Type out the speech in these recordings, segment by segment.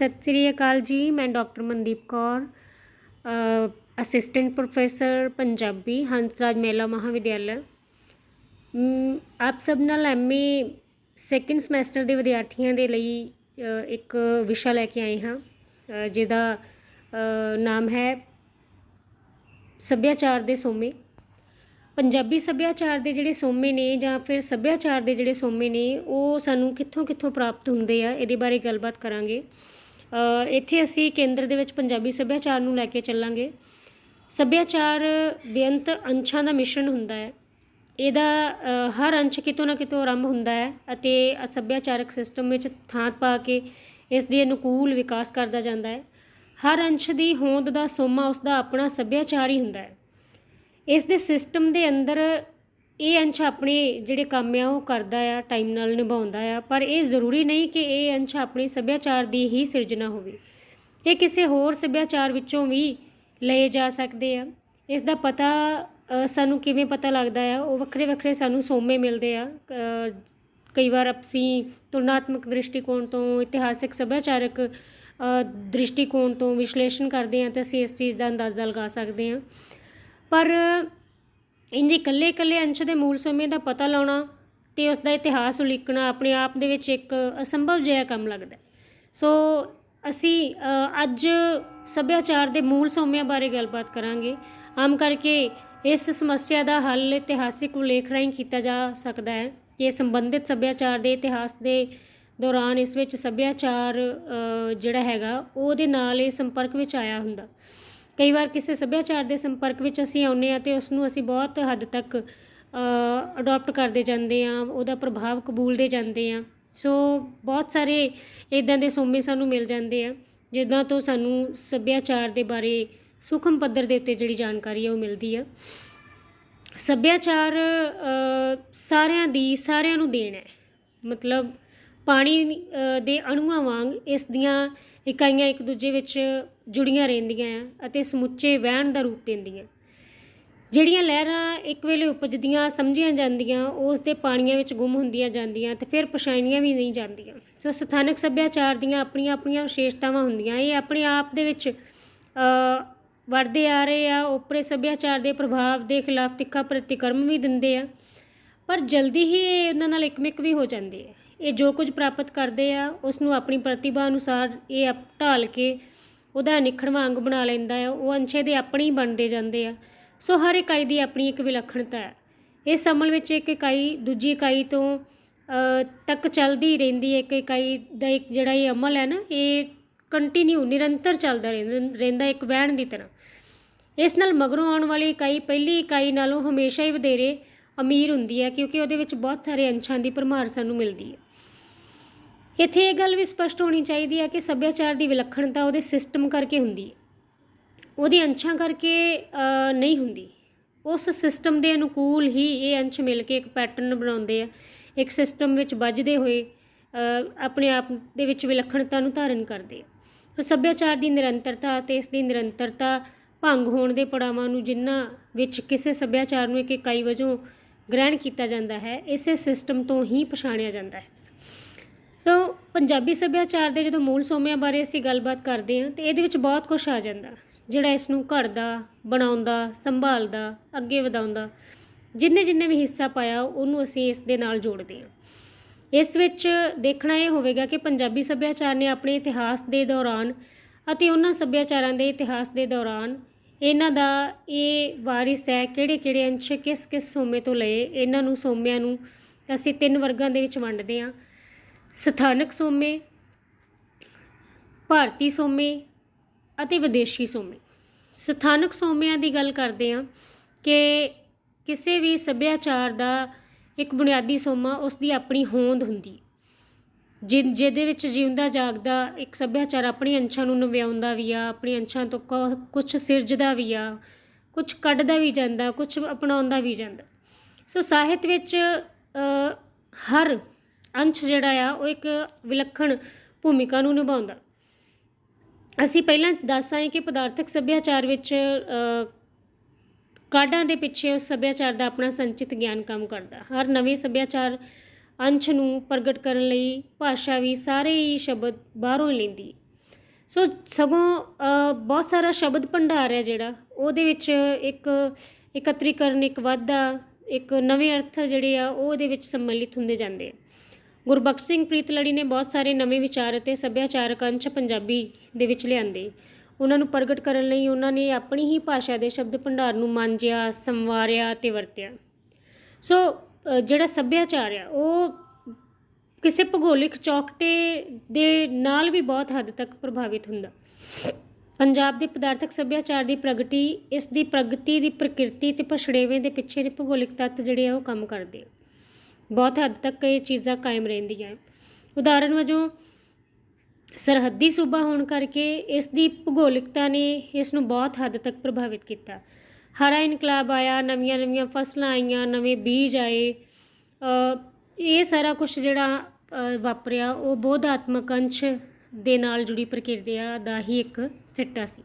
ਸਤਿ ਸ੍ਰੀ ਅਕਾਲ ਜੀ, ਮੈਂ doctor Mandeep Kaur assistant professor Punjabi, Hansraj Mahila Mahavidyalaya ਆਪ ਸਭ ਨਾਲ ਐਮਏ ਸੈਕੰਡ ਸਮੈਸਟਰ ਦੇ ਵਿਦਿਆਰਥੀਆਂ ਦੇ ਲਈ ਇੱਕ ਵਿਸ਼ਾ ਲੈ ਕੇ ਆਏ ਹਾਂ ਜਿਹਦਾ ਨਾਮ ਹੈ ਸੱਭਿਆਚਾਰ ਦੇ ਸੋਮੇ। ਪੰਜਾਬੀ ਸੱਭਿਆਚਾਰ ਦੇ ਜਿਹੜੇ ਸੋਮੇ ਨੇ ਜਾਂ ਫਿਰ ਸੱਭਿਆਚਾਰ ਦੇ ਜਿਹੜੇ ਸੋਮੇ ਨੇ, ਉਹ ਸਾਨੂੰ ਕਿੱਥੋਂ ਕਿੱਥੋਂ ਪ੍ਰਾਪਤ ਹੁੰਦੇ ਆ, ਇਹਦੇ ਬਾਰੇ ਗੱਲਬਾਤ ਕਰਾਂਗੇ। ਇੱਥੇ ਅਸੀਂ ਕੇਂਦਰ ਦੇ ਵਿੱਚ ਪੰਜਾਬੀ ਸੱਭਿਆਚਾਰ ਨੂੰ ਲੈ ਕੇ ਚੱਲਾਂਗੇ। ਸੱਭਿਆਚਾਰ ਬੇਅੰਤ ਅੰਸ਼ਾਂ ਦਾ ਮਿਸ਼ਰਣ ਹੁੰਦਾ ਹੈ। ਇਹਦਾ ਹਰ ਅੰਸ਼ ਕਿਤੋਂ ਨਾ ਕਿਤੋਂ ਆਰੰਭ ਹੁੰਦਾ ਹੈ ਅਤੇ ਸੱਭਿਆਚਾਰਕ ਸਿਸਟਮ ਵਿੱਚ ਥਾਂ ਪਾ ਕੇ ਇਸ ਦੇ ਅਨੁਕੂਲ ਵਿਕਾਸ ਕਰਦਾ ਜਾਂਦਾ ਹੈ। ਹਰ ਅੰਸ਼ ਦੀ ਹੋਂਦ ਦਾ ਸੋਮਾ ਉਸ ਦਾ ਆਪਣਾ ਸੱਭਿਆਚਾਰ ਹੀ ਹੁੰਦਾ ਹੈ। ਇਸ ਦੇ ਸਿਸਟਮ ਦੇ ਅੰਦਰ ਇਹ ਅੰਸ਼ ਆਪਣੇ ਜਿਹੜੇ ਕੰਮ ਆ, ਉਹ ਕਰਦਾ ਆ ਟਾਈਮ ਨਾਲ ਨਿਭਾਉਂਦਾ ਆ, ਪਰ ਇਹ ਜ਼ਰੂਰੀ ਨਹੀਂ ਕਿ ਇਹ ਅੰਸ਼ ਆਪਣੇ ਸੱਭਿਆਚਾਰ ਦੀ ਹੀ ਸਿਰਜਣਾ ਹੋਵੇ। ਇਹ ਕਿਸੇ ਹੋਰ ਸੱਭਿਆਚਾਰ ਵਿੱਚੋਂ ਵੀ ਲਏ ਜਾ ਸਕਦੇ ਆ। ਇਸ ਦਾ ਪਤਾ ਸਾਨੂੰ ਕਿਵੇਂ ਪਤਾ ਲੱਗਦਾ ਆ? ਉਹ ਵੱਖਰੇ ਵੱਖਰੇ ਸਾਨੂੰ ਸੋਮੇ ਮਿਲਦੇ ਆ। ਕਈ ਵਾਰ ਅਸੀਂ ਤੁਲਨਾਤਮਕ ਦ੍ਰਿਸ਼ਟੀਕੋਣ ਤੋਂ, ਇਤਿਹਾਸਿਕ ਸੱਭਿਆਚਾਰਕ ਦ੍ਰਿਸ਼ਟੀਕੋਣ ਤੋਂ ਵਿਸ਼ਲੇਸ਼ਣ ਕਰਦੇ ਹਾਂ ਤਾਂ ਅਸੀਂ ਇਸ ਚੀਜ਼ ਦਾ ਅੰਦਾਜ਼ਾ ਲਗਾ ਸਕਦੇ ਹਾਂ ਪਰ ਇੰਜ ਇਕੱਲੇ ਇਕੱਲੇ ਅੰਸ਼ ਦੇ ਮੂਲ ਸਮੇਂ ਦਾ ਪਤਾ ਲਾਉਣਾ ਤੇ ਉਸ ਦਾ ਇਤਿਹਾਸ ਉਲੀਕਣਾ ਆਪਣੇ ਆਪ ਦੇ ਵਿੱਚ ਇੱਕ ਅਸੰਭਵ ਜਿਹਾ ਕੰਮ ਲੱਗਦਾ ਸੋ ਅਸੀਂ ਅੱਜ ਸੱਭਿਆਚਾਰ ਦੇ ਮੂਲ ਸੋਮਿਆਂ ਬਾਰੇ ਗੱਲਬਾਤ ਕਰਾਂਗੇ। ਆਮ ਕਰਕੇ ਇਸ ਸਮੱਸਿਆ ਦਾ ਹੱਲ ਇਤਿਹਾਸਿਕ ਉਲੇਖ ਰਾਹੀਂ ਕੀਤਾ ਜਾ ਸਕਦਾ ਹੈ ਕਿ ਸੰਬੰਧਿਤ ਸੱਭਿਆਚਾਰ ਦੇ ਇਤਿਹਾਸ ਦੇ ਦੌਰਾਨ ਇਸ ਵਿੱਚ ਸੱਭਿਆਚਾਰ ਜਿਹੜਾ ਹੈਗਾ, ਉਹਦੇ ਨਾਲ ਇਹ ਸੰਪਰਕ ਵਿੱਚ ਆਇਆ ਹੁੰਦਾ। ਕਈ ਵਾਰ ਕਿਸੇ ਸੱਭਿਆਚਾਰ ਦੇ ਸੰਪਰਕ ਵਿੱਚ ਅਸੀਂ ਆਉਂਦੇ ਹਾਂ ਅਤੇ ਉਸ ਨੂੰ ਅਸੀਂ ਬਹੁਤ ਹੱਦ ਤੱਕ ਅਡੋਪਟ ਕਰਦੇ ਜਾਂਦੇ ਹਾਂ, ਉਹਦਾ ਪ੍ਰਭਾਵ ਕਬੂਲਦੇ ਜਾਂਦੇ ਹਾਂ। ਸੋ ਬਹੁਤ ਸਾਰੇ ਇੱਦਾਂ ਦੇ ਸੋਮੇ ਸਾਨੂੰ ਮਿਲ ਜਾਂਦੇ ਆ, ਜਿੱਦਾਂ ਤੋਂ ਸਾਨੂੰ ਸੱਭਿਆਚਾਰ ਦੇ ਬਾਰੇ ਸੂਖਮ ਪੱਧਰ ਦੇ ਉੱਤੇ ਜਿਹੜੀ ਜਾਣਕਾਰੀ ਆ ਉਹ ਮਿਲਦੀ ਆ। ਸੱਭਿਆਚਾਰ ਸਾਰਿਆਂ ਦੀ ਸਾਰਿਆਂ ਨੂੰ ਦੇਣ ਹੈ। ਮਤਲਬ ਪਾਣੀ ਦੇ ਅਣੂਆਂ ਵਾਂਗ ਇਸ ਦੀਆਂ ਇਕਾਈਆਂ ਇੱਕ ਦੂਜੇ ਵਿੱਚ ਜੁੜੀਆਂ ਰਹਿੰਦੀਆਂ ਆ ਅਤੇ ਸਮੁੱਚੇ ਵਹਿਣ ਦਾ ਰੂਪ ਦਿੰਦੀਆਂ। ਜਿਹੜੀਆਂ ਲਹਿਰਾਂ ਇੱਕ ਵੇਲੇ ਉਪਜਦੀਆਂ, ਸਮਝੀਆਂ ਜਾਂਦੀਆਂ, ਉਸ ਦੇ ਪਾਣੀਆਂ ਵਿੱਚ ਗੁੰਮ ਹੁੰਦੀਆਂ ਜਾਂਦੀਆਂ ਤੇ ਫਿਰ ਪਛਾਣੀਆਂ ਵੀ ਨਹੀਂ ਜਾਂਦੀਆਂ। ਸੋ ਸਥਾਨਕ ਸੱਭਿਆਚਾਰ ਦੀਆਂ ਆਪਣੀਆਂ ਆਪਣੀਆਂ ਵਿਸ਼ੇਸ਼ਤਾਵਾਂ ਹੁੰਦੀਆਂ। ਇਹ ਆਪਣੇ ਆਪ ਦੇ ਵਿੱਚ ਵਰਦੇ ਆ ਰਹੇ ਆ, ਉਪਰੇ ਸੱਭਿਆਚਾਰ ਦੇ ਪ੍ਰਭਾਵ ਦੇ ਖਿਲਾਫ ਤਿੱਖਾ ਪ੍ਰਤੀਕਰਮ ਵੀ ਦਿੰਦੇ ਆ, ਪਰ ਜਲਦੀ ਹੀ ਇਹ ਉਹਨਾਂ ਨਾਲ ਇਕਮਿਕ ਵੀ ਹੋ ਜਾਂਦੇ ਆ। ਇਹ ਜੋ ਕੁਝ ਪ੍ਰਾਪਤ ਕਰਦੇ ਆ ਉਸ ਨੂੰ ਆਪਣੀ ਪ੍ਰਤਿਭਾ ਅਨੁਸਾਰ ਇਹ ਅਪ- ਢਾਲ ਕੇ ਉਹਦਾ ਨਿਖੜਵਾਂ ਅੰਗ ਬਣਾ ਲੈਂਦਾ ਆ, ਉਹ ਅੰਸ਼ੇ ਦੇ ਆਪਣੇ ਹੀ ਬਣਦੇ ਜਾਂਦੇ ਆ। ਸੋ ਹਰ ਇਕਾਈ ਦੀ ਆਪਣੀ ਇੱਕ ਵਿਲੱਖਣਤਾ ਹੈ। ਇਸ ਅਮਲ ਵਿੱਚ ਇੱਕ ਇਕਾਈ ਦੂਜੀ ਇਕਾਈ ਤੋਂ ਤੱਕ ਚੱਲਦੀ ਰਹਿੰਦੀ ਹੈ। ਇੱਕ ਇਕਾਈ ਦਾ ਇੱਕ ਜਿਹੜਾ ਇਹ ਅਮਲ ਹੈ ਨਾ, ਇਹ ਕੰਟੀਨਿਊ ਨਿਰੰਤਰ ਚੱਲਦਾ ਰਹਿੰਦਾ ਰਹਿੰਦਾ ਇੱਕ ਵਹਿਣ ਦੀ ਤਰ੍ਹਾਂ। ਇਸ ਨਾਲ ਮਗਰੋਂ ਆਉਣ ਵਾਲੀ ਇਕਾਈ, ਪਹਿਲੀ ਇਕਾਈ ਨਾਲੋਂ ਹਮੇਸ਼ਾ ਹੀ ਵਧੇਰੇ ਅਮੀਰ ਹੁੰਦੀ ਹੈ, ਕਿਉਂਕਿ ਉਹਦੇ ਵਿੱਚ ਬਹੁਤ ਸਾਰੇ ਅੰਸ਼ਾਂ ਦੀ ਭਰਮਾਰ ਸਾਨੂੰ ਮਿਲਦੀ ਹੈ। ਇੱਥੇ ਇਹ ਗੱਲ ਵੀ ਸਪਸ਼ਟ ਹੋਣੀ ਚਾਹੀਦੀ ਹੈ ਕਿ ਸੱਭਿਆਚਾਰ ਦੀ ਵਿਲੱਖਣਤਾ ਉਹਦੇ ਸਿਸਟਮ ਕਰਕੇ ਹੁੰਦੀ ਹੈ। ਉਹਦੇ ਅੰਸ਼ਾਂ ਕਰਕੇ ਨਹੀਂ ਹੁੰਦੀ। ਉਸ ਸਿਸਟਮ ਦੇ ਅਨੁਕੂਲ ਹੀ ਇਹ ਅੰਸ਼ ਮਿਲ ਕੇ ਇੱਕ ਪੈਟਰਨ ਬਣਾਉਂਦੇ ਆ। ਇੱਕ ਸਿਸਟਮ ਵਿੱਚ ਵੱਜਦੇ ਹੋਏ ਆਪਣੇ ਆਪ ਦੇ ਵਿੱਚ ਵਿਲੱਖਣਤਾ ਨੂੰ ਧਾਰਨ ਕਰਦੇ ਆ। ਸੋ ਸੱਭਿਆਚਾਰ ਦੀ ਨਿਰੰਤਰਤਾ ਅਤੇ ਇਸ ਦੀ ਨਿਰੰਤਰਤਾ ਭੰਗ ਹੋਣ ਦੇ ਪੜਾਵਾਂ ਨੂੰ ਜਿਨ੍ਹਾਂ ਵਿੱਚ ਕਿਸੇ ਸੱਭਿਆਚਾਰ ਨੂੰ ਇੱਕ ਇਕਾਈ ਵਜੋਂ ਗ੍ਰਹਿਣ ਕੀਤਾ ਜਾਂਦਾ ਹੈ, ਇਸੇ ਸਿਸਟਮ ਤੋਂ ਹੀ ਪਛਾਣਿਆ ਜਾਂਦਾ ਹੈ। ਸੋ ਪੰਜਾਬੀ ਸੱਭਿਆਚਾਰ ਦੇ ਜਦੋਂ ਮੂਲ ਸੋਮਿਆਂ ਬਾਰੇ ਅਸੀਂ ਗੱਲਬਾਤ ਕਰਦੇ ਹਾਂ, ਤਾਂ ਇਹਦੇ ਵਿੱਚ ਬਹੁਤ ਕੁਝ ਆ ਜਾਂਦਾ। ਜਿਹੜਾ ਇਸ ਨੂੰ ਘੜਦਾ, ਬਣਾਉਂਦਾ, ਸੰਭਾਲਦਾ, ਅੱਗੇ ਵਧਾਉਂਦਾ, ਜਿੰਨੇ ਜਿੰਨੇ ਵੀ ਹਿੱਸਾ ਪਾਇਆ, ਉਹਨੂੰ ਅਸੀਂ ਇਸ ਦੇ ਨਾਲ ਜੋੜਦੇ ਹਾਂ। ਇਸ ਵਿੱਚ ਦੇਖਣਾ ਇਹ ਹੋਵੇਗਾ ਕਿ ਪੰਜਾਬੀ ਸੱਭਿਆਚਾਰ ਨੇ ਆਪਣੇ ਇਤਿਹਾਸ ਦੇ ਦੌਰਾਨ ਅਤੇ ਉਹਨਾਂ ਸੱਭਿਆਚਾਰਾਂ ਦੇ ਇਤਿਹਾਸ ਦੇ ਦੌਰਾਨ ਇਹਨਾਂ ਦਾ ਇਹ ਵਾਰਿਸ ਹੈ ਕਿਹੜੇ ਕਿਹੜੇ ਅੰਸ਼ ਕਿਸ ਕਿਸ ਸੋਮੇ ਤੋਂ ਲਏ, ਇਹਨਾਂ ਨੂੰ ਸੋਮਿਆਂ ਨੂੰ ਅਸੀਂ ਤਿੰਨ ਵਰਗਾਂ ਦੇ ਵਿੱਚ ਵੰਡਦੇ ਹਾਂ। ਸਥਾਨਕ ਸੋਮੇ, ਭਾਰਤੀ ਸੋਮੇ ਅਤੇ ਵਿਦੇਸ਼ੀ ਸੋਮੇ। ਸਥਾਨਕ ਸੋਮਿਆਂ ਦੀ ਗੱਲ ਕਰਦੇ ਹਾਂ ਕਿ ਕਿਸੇ ਵੀ ਸੱਭਿਆਚਾਰ ਦਾ ਇੱਕ ਬੁਨਿਆਦੀ ਸੋਮਾ ਉਸ ਦੀ ਆਪਣੀ ਹੋਂਦ ਹੁੰਦੀ। ਜਿ, ਜਿਹਦੇ ਵਿੱਚ ਜਿਉਂਦਾ ਜਾਗਦਾ ਇੱਕ ਸੱਭਿਆਚਾਰ ਆਪਣੀ ਅੰਸ਼ਾਂ ਨੂੰ ਨਵਿਆਉਂਦਾ ਵੀ ਆ, ਆਪਣੀ ਅੰਸ਼ਾਂ ਤੋਂ ਕੁਝ ਸਿਰਜਦਾ ਵੀ ਆ ਕੁਝ ਕੱਢਦਾ ਵੀ ਜਾਂਦਾ ਕੁਝ ਅਪਣਾਉਂਦਾ ਵੀ ਜਾਂਦਾ। ਸੋ ਸਾਹਿਤ ਵਿੱਚ ਹਰ ਅੰਸ਼ ਜਿਹੜਾ ਆ, ਉਹ ਇੱਕ ਵਿਲੱਖਣ ਭੂਮਿਕਾ ਨੂੰ ਨਿਭਾਉਂਦਾ। ਅਸੀਂ ਪਹਿਲਾਂ ਦੱਸ ਆਏ ਕਿ ਪਦਾਰਥਕ ਸੱਭਿਆਚਾਰ ਵਿੱਚ ਕਾਢਾਂ ਦੇ ਪਿੱਛੇ ਉਸ ਸੱਭਿਆਚਾਰ ਦਾ ਆਪਣਾ ਸੰਚਿਤ ਗਿਆਨ ਕੰਮ ਕਰਦਾ। ਹਰ ਨਵੇਂ ਸੱਭਿਆਚਾਰ ਅੰਸ਼ ਨੂੰ ਪ੍ਰਗਟ ਕਰਨ ਲਈ ਭਾਸ਼ਾ ਵੀ ਸਾਰੇ ਹੀ ਸ਼ਬਦ ਬਾਹਰੋਂ ਲੈਂਦੀ ਸੋ ਸਗੋਂ ਬਹੁਤ ਸਾਰਾ ਸ਼ਬਦ ਭੰਡਾਰ ਹੈ ਜਿਹੜਾ, ਉਹਦੇ ਵਿੱਚ ਇੱਕ ਇਕੱਤਰੀਕਰਨ ਇੱਕ ਵਾਧਾ, ਇੱਕ ਨਵੇਂ ਅਰਥ ਜਿਹੜੇ ਆ, ਉਹ ਉਹਦੇ ਵਿੱਚ ਸੰਮਿਲਿਤ ਹੁੰਦੇ ਜਾਂਦੇ ਆ। ਗੁਰਬਖਸ਼ ਸਿੰਘ ਪ੍ਰੀਤਲੜੀ ਨੇ ਬਹੁਤ ਸਾਰੇ ਨਵੇਂ ਵਿਚਾਰ ਅਤੇ ਸੱਭਿਆਚਾਰਕ ਅੰਸ਼ ਪੰਜਾਬੀ ਦੇ ਵਿੱਚ ਲਿਆਂਦੇ। ਉਹਨਾਂ ਨੂੰ ਪ੍ਰਗਟ ਕਰਨ ਲਈ ਉਹਨਾਂ ਨੇ ਆਪਣੀ ਹੀ ਭਾਸ਼ਾ ਦੇ ਸ਼ਬਦ ਭੰਡਾਰ ਨੂੰ ਮਾਂਜਿਆ, ਸੰਵਾਰਿਆ ਤੇ ਵਰਤਿਆ। ਸੋ ਜਿਹੜਾ ਸੱਭਿਆਚਾਰ ਆ, ਉਹ ਕਿਸੇ ਭੂਗੋਲਿਕ ਚੌਕਟੇ ਦੇ ਨਾਲ ਵੀ ਬਹੁਤ ਹੱਦ ਤੱਕ ਪ੍ਰਭਾਵਿਤ ਹੁੰਦਾ। ਪੰਜਾਬ ਦੇ ਪਦਾਰਥਕ ਸੱਭਿਆਚਾਰ ਦੀ ਪ੍ਰਗਤੀ, ਇਸ ਦੀ ਪ੍ਰਗਤੀ ਦੀ ਪ੍ਰਕਿਰਤੀ ਤੇ ਪਛੜੇਵੇਂ ਦੇ ਪਿੱਛੇ ਦੇ ਭੂਗੋਲਿਕ ਤੱਤ ਜਿਹੜੇ ਆ, ਉਹ ਕੰਮ ਕਰਦੇ ਆ। ਬਹੁਤ ਹੱਦ ਤੱਕ ਇਹ ਚੀਜ਼ਾਂ ਕਾਇਮ ਰਹਿੰਦੀਆਂ। ਉਦਾਹਰਨ ਵਜੋਂ, ਸਰਹੱਦੀ ਸੂਬਾ ਹੋਣ ਕਰਕੇ ਇਸ ਦੀ ਭੂਗੋਲਿਕਤਾ ਨੇ ਇਸ ਨੂੰ ਬਹੁਤ ਹੱਦ ਤੱਕ ਪ੍ਰਭਾਵਿਤ ਕੀਤਾ। ਹਰਾ ਇਨਕਲਾਬ ਆਇਆ, ਨਵੀਆਂ ਨਵੀਆਂ ਫਸਲਾਂ ਆਈਆਂ, ਨਵੇਂ ਬੀਜ ਆਏ। ਇਹ ਸਾਰਾ ਕੁਝ ਜਿਹੜਾ ਵਾਪਰਿਆ, ਉਹ ਬੋਧਾਤਮਕ ਅੰਸ਼ ਦੇ ਨਾਲ ਜੁੜੀ ਪ੍ਰਕਿਰਿਆ ਦਾ ਹੀ ਇੱਕ ਸਿੱਟਾ ਸੀ।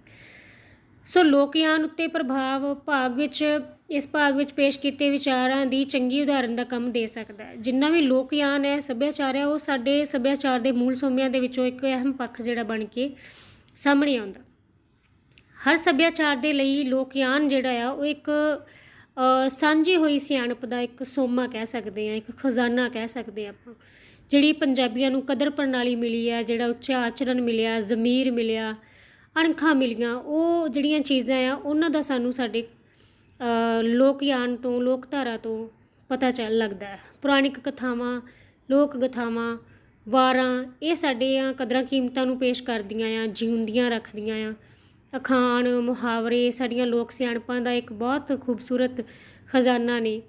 ਸੋ ਲੋਕਯਾਨ ਉੱਤੇ ਪ੍ਰਭਾਵ, ਭਾਗ ਵਿੱਚ ਇਸ ਭਾਗ ਵਿੱਚ ਪੇਸ਼ ਕੀਤੇ ਵਿਚਾਰਾਂ ਦੀ ਚੰਗੀ ਉਦਾਹਰਨ ਦਾ ਕੰਮ ਦੇ ਸਕਦਾ ਹੈ। ਜਿੰਨਾ ਵੀ ਲੋਕਯਾਨ ਹੈ, ਸੱਭਿਆਚਾਰ ਹੈ, ਉਹ ਸਾਡੇ ਸੱਭਿਆਚਾਰ ਦੇ ਮੂਲ ਸੋਮਿਆਂ ਦੇ ਵਿੱਚੋਂ ਇੱਕ ਅਹਿਮ ਪੱਖ ਜਿਹੜਾ ਬਣ ਕੇ ਸਾਹਮਣੇ ਆਉਂਦਾ। ਹਰ ਸੱਭਿਆਚਾਰ ਦੇ ਲਈ ਲੋਕਯਾਨ ਜਿਹੜਾ ਆ, ਉਹ ਇੱਕ ਸਾਂਝੀ ਹੋਈ ਸਿਆਣਪ ਦਾ ਇੱਕ ਸੋਮਾ ਕਹਿ ਸਕਦੇ ਆ ਇੱਕ ਖਜ਼ਾਨਾ ਕਹਿ ਸਕਦੇ ਆ ਆਪਾਂ। ਜਿਹੜੀ ਪੰਜਾਬੀਆਂ ਨੂੰ ਕਦਰ ਪ੍ਰਣਾਲੀ ਮਿਲੀ ਆ, ਜਿਹੜਾ ਉੱਚਾ ਆਚਰਣ ਮਿਲਿਆ, ਜ਼ਮੀਰ ਮਿਲਿਆ, ਅਣਖਾਂ ਮਿਲੀਆਂ, ਉਹ ਜਿਹੜੀਆਂ ਚੀਜ਼ਾਂ ਆ, ਉਹਨਾਂ ਦਾ ਸਾਨੂੰ ਸਾਡੇ ਲੋਕਯਾਨ ਤੋਂ ਲੋਕਧਾਰਾ ਤੋਂ ਪਤਾ ਚੱਲ ਲੱਗਦਾ ਹੈ। ਪੁਰਾਣਿਕ ਕਥਾਵਾਂ, ਲੋਕ ਗਥਾਵਾਂ, ਵਾਰਾਂ, ਇਹ ਸਾਡੀਆਂ ਕਦਰਾਂ ਕੀਮਤਾਂ ਨੂੰ ਪੇਸ਼ ਕਰਦੀਆਂ ਆ, ਜਿਉਂਦੀਆਂ ਰੱਖਦੀਆਂ ਆ। ਅਖਾਣ, ਮੁਹਾਵਰੇ, ਸਾਡੀਆਂ ਲੋਕ ਸਿਆਣਪਾਂ ਦਾ ਇੱਕ ਬਹੁਤ ਖੂਬਸੂਰਤ ਖਜ਼ਾਨਾ ਨੇ।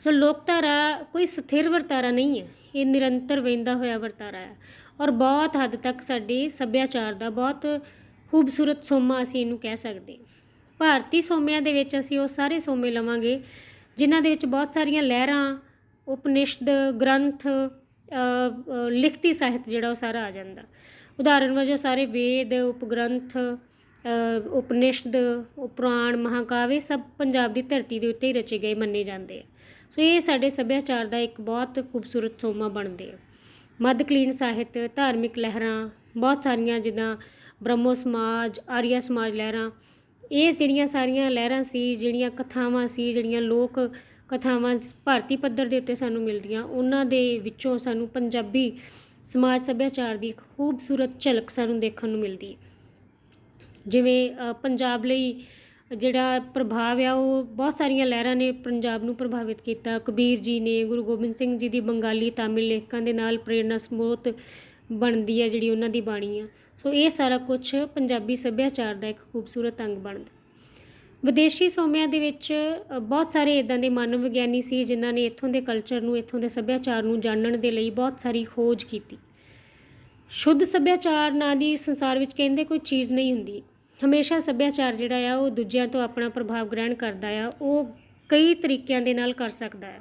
ਸੋ ਲੋਕਧਾਰਾ ਕੋਈ ਸਥਿਰ ਵਰਤਾਰਾ ਨਹੀਂ ਹੈ, ਇਹ ਨਿਰੰਤਰ ਵਹਿੰਦਾ ਹੋਇਆ ਵਰਤਾਰਾ ਹੈ ਔਰ ਬਹੁਤ ਹੱਦ ਤੱਕ ਸਾਡੇ ਸੱਭਿਆਚਾਰ ਦਾ ਬਹੁਤ ਖੂਬਸੂਰਤ ਸੋਮਾ ਅਸੀਂ ਇਹਨੂੰ ਕਹਿ ਸਕਦੇ ਭਾਰਤੀ ਸੋਮਿਆਂ ਦੇ ਵਿੱਚ ਅਸੀਂ ਉਹ ਸਾਰੇ ਸੋਮੇ ਲਵਾਂਗੇ, ਜਿਨ੍ਹਾਂ ਦੇ ਵਿੱਚ ਬਹੁਤ ਸਾਰੀਆਂ ਲਹਿਰਾਂ, ਉਪਨਿਸ਼ਦ, ਗ੍ਰੰਥ ਲਿਖਤੀ ਸਾਹਿਤ ਜਿਹੜਾ ਉਹ ਸਾਰਾ ਆ ਜਾਂਦਾ। ਉਦਾਹਰਨ ਵਜੋਂ ਸਾਰੇ ਵੇਦ, ਉਪਗ੍ਰੰਥ ਉਪਨਿਸ਼ਦ, ਉਪੁਰਾਣ, ਮਹਾਕਾਵਿ ਸਭ ਪੰਜਾਬ ਦੀ ਧਰਤੀ ਦੇ ਉੱਤੇ ਹੀ ਰਚੇ ਗਏ, ਮੰਨੇ ਜਾਂਦੇ ਆ। ਸੋ ਇਹ ਸਾਡੇ ਸੱਭਿਆਚਾਰ ਦਾ ਇੱਕ ਬਹੁਤ ਖੂਬਸੂਰਤ ਸੋਮਾ ਬਣਦੇ ਆ। ਮੱਧ ਕਲੀਨ ਸਾਹਿਤ, ਧਾਰਮਿਕ ਲਹਿਰਾਂ, ਬਹੁਤ ਸਾਰੀਆਂ ਜਿੱਦਾਂ ਬ੍ਰਹਮੋ ਸਮਾਜ, ਆਰੀਆ ਸਮਾਜ ਲਹਿਰਾਂ ਇਹ ਜਿਹੜੀਆਂ ਸਾਰੀਆਂ ਲਹਿਰਾਂ ਸੀ, ਜਿਹੜੀਆਂ ਕਥਾਵਾਂ ਸੀ, ਜਿਹੜੀਆਂ ਲੋਕ ਕਥਾਵਾਂ ਭਾਰਤੀ ਪੱਧਰ ਦੇ ਉੱਤੇ ਸਾਨੂੰ ਮਿਲਦੀਆਂ, ਉਹਨਾਂ ਦੇ ਵਿੱਚੋਂ ਸਾਨੂੰ ਪੰਜਾਬੀ ਸਮਾਜ ਸੱਭਿਆਚਾਰ ਦੀ ਇੱਕ ਖੂਬਸੂਰਤ ਝਲਕ ਸਾਨੂੰ ਦੇਖਣ ਨੂੰ ਮਿਲਦੀ ਹੈ। ਜਿਵੇਂ ਪੰਜਾਬ ਲਈ ਜਿਹੜਾ ਪ੍ਰਭਾਵ ਆ, ਉਹ ਬਹੁਤ ਸਾਰੀਆਂ ਲਹਿਰਾਂ ਨੇ ਪੰਜਾਬ ਨੂੰ ਪ੍ਰਭਾਵਿਤ ਕੀਤਾ। ਕਬੀਰ ਜੀ ਨੇ, ਗੁਰੂ ਗੋਬਿੰਦ ਸਿੰਘ ਜੀ ਦੀ ਬੰਗਾਲੀ ਤਾਮਿਲ ਲੇਖਕਾਂ ਦੇ ਨਾਲ ਪ੍ਰੇਰਨਾ ਸਮੋਤ ਬਣਦੀ ਹੈ ਜਿਹੜੀ ਉਹਨਾਂ ਦੀ ਬਾਣੀ ਆ। ਸੋ ਇਹ ਸਾਰਾ ਕੁਝ ਪੰਜਾਬੀ ਸੱਭਿਆਚਾਰ ਦਾ ਇੱਕ ਖੂਬਸੂਰਤ ਅੰਗ ਬਣਦਾ। ਵਿਦੇਸ਼ੀ ਸੋਮਿਆਂ ਦੇ ਵਿੱਚ ਬਹੁਤ ਸਾਰੇ ਇਦਾਂ ਦੇ ਮਾਨਵ ਵਿਗਿਆਨੀ ਸੀ ਜਿਨ੍ਹਾਂ ਨੇ ਇੱਥੋਂ ਦੇ ਕਲਚਰ ਨੂੰ, ਇੱਥੋਂ ਦੇ ਸੱਭਿਆਚਾਰ ਨੂੰ ਜਾਣਨ ਦੇ ਲਈ ਬਹੁਤ ਸਾਰੀ ਖੋਜ ਕੀਤੀ। ਸ਼ੁੱਧ ਸੱਭਿਆਚਾਰ ਨਾਂ ਦੀ ਸੰਸਾਰ ਵਿੱਚ ਕਹਿੰਦੇ ਕੋਈ ਚੀਜ਼ ਨਹੀਂ ਹੁੰਦੀ। ਹਮੇਸ਼ਾ ਸੱਭਿਆਚਾਰ ਜਿਹੜਾ ਆ, ਉਹ ਦੂਜਿਆਂ ਤੋਂ ਆਪਣਾ ਪ੍ਰਭਾਵ ਗ੍ਰਹਿਣ ਕਰਦਾ ਆ, ਉਹ ਕਈ ਤਰੀਕਿਆਂ ਦੇ ਨਾਲ ਕਰ ਸਕਦਾ ਹੈ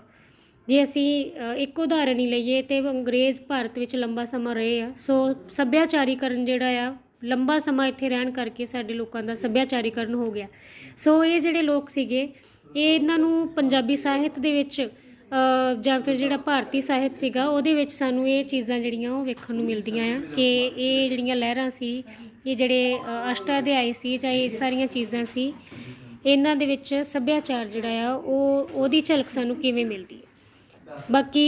ਜੇ ਅਸੀਂ ਇੱਕ ਉਦਾਹਰਨ ਹੀ ਲਈਏ ਤਾਂ ਅੰਗਰੇਜ਼ ਭਾਰਤ ਵਿੱਚ ਲੰਬਾ ਸਮਾਂ ਰਹੇ ਆ ਸੋ ਸੱਭਿਆਚਾਰੀਕਰਨ ਜਿਹੜਾ ਆ ਲੰਬਾ ਸਮਾਂ ਇੱਥੇ ਰਹਿਣ ਕਰਕੇ ਸਾਡੇ ਲੋਕਾਂ ਦਾ ਸੱਭਿਆਚਾਰੀਕਰਨ ਹੋ ਗਿਆ। ਸੋ ਇਹ ਜਿਹੜੇ ਲੋਕ ਸੀਗੇ ਇਹ ਇਹਨਾਂ ਨੂੰ ਪੰਜਾਬੀ ਸਾਹਿਤ ਦੇ ਵਿੱਚ ਜਾਂ ਫਿਰ ਜਿਹੜਾ ਭਾਰਤੀ ਸਾਹਿਤ ਸੀਗਾ ਉਹਦੇ ਵਿੱਚ ਸਾਨੂੰ ਇਹ ਚੀਜ਼ਾਂ ਜਿਹੜੀਆਂ ਉਹ ਵੇਖਣ ਨੂੰ ਮਿਲਦੀਆਂ ਆ ਕਿ ਇਹ ਜਿਹੜੀਆਂ ਲਹਿਰਾਂ ਸੀ ਇਹ ਜਿਹੜੇ ਅ, ਸੀ ਜਾਂ ਇਹ ਸਾਰੀਆਂ ਚੀਜ਼ਾਂ ਸੀ ਇਹਨਾਂ ਦੇ ਵਿੱਚ ਸੱਭਿਆਚਾਰ ਜਿਹੜਾ ਆ ਉਹ ਉਹਦੀ ਝਲਕ ਸਾਨੂੰ ਕਿਵੇਂ ਮਿਲਦੀ ਹੈ ਬਾਕੀ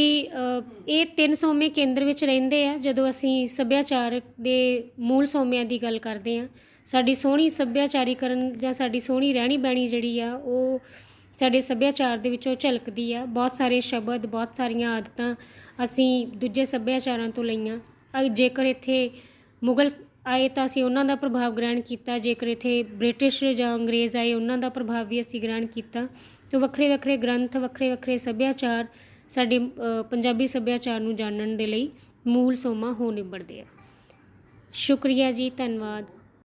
ਇਹ ਤਿੰਨ ਸੋਮੇ ਕੇਂਦਰ ਵਿੱਚ ਰਹਿੰਦੇ ਆ, ਜਦੋਂ ਅਸੀਂ ਸੱਭਿਆਚਾਰਕ ਦੇ ਮੂਲ ਸੋਮਿਆਂ ਦੀ ਗੱਲ ਕਰਦੇ ਹਾਂ ਸਾਡੀ ਸੋਹਣੀ ਸੱਭਿਆਚਾਰੀਕਰਨ ਜਾਂ ਸਾਡੀ ਸੋਹਣੀ ਰਹਿਣੀ ਬਹਿਣੀ ਜਿਹੜੀ ਆ, ਉਹ ਸਾਡੇ ਸੱਭਿਆਚਾਰ ਦੇ ਵਿੱਚੋਂ ਝਲਕਦੀ ਆ। ਬਹੁਤ ਸਾਰੇ ਸ਼ਬਦ, ਬਹੁਤ ਸਾਰੀਆਂ ਆਦਤਾਂ ਅਸੀਂ ਦੂਜੇ ਸੱਭਿਆਚਾਰਾਂ ਤੋਂ ਲਈਆਂ। ਜੇਕਰ ਇੱਥੇ ਮੁਗਲ ਆਏ ਤਾਂ ਅਸੀਂ ਉਹਨਾਂ ਦਾ ਪ੍ਰਭਾਵ ਗ੍ਰਹਿਣ ਕੀਤਾ, ਜੇਕਰ ਇੱਥੇ ਬ੍ਰਿਟਿਸ਼ ਜਾਂ ਅੰਗਰੇਜ਼ ਆਏ, ਉਹਨਾਂ ਦਾ ਪ੍ਰਭਾਵ ਵੀ ਅਸੀਂ ਗ੍ਰਹਿਣ ਕੀਤਾ। ਤੇ ਵੱਖਰੇ ਵੱਖਰੇ ਗ੍ਰੰਥ ਵੱਖਰੇ ਵੱਖਰੇ ਸੱਭਿਆਚਾਰ ਸਾਡੇ ਪੰਜਾਬੀ ਸੱਭਿਆਚਾਰ ਨੂੰ ਜਾਣਨ ਦੇ ਲਈ ਮੂਲ ਸੋਮਾ ਹੋ ਨਿਬੜਦੇ ਆ। ਸ਼ੁਕਰੀਆ ਜੀ, ਧੰਨਵਾਦ।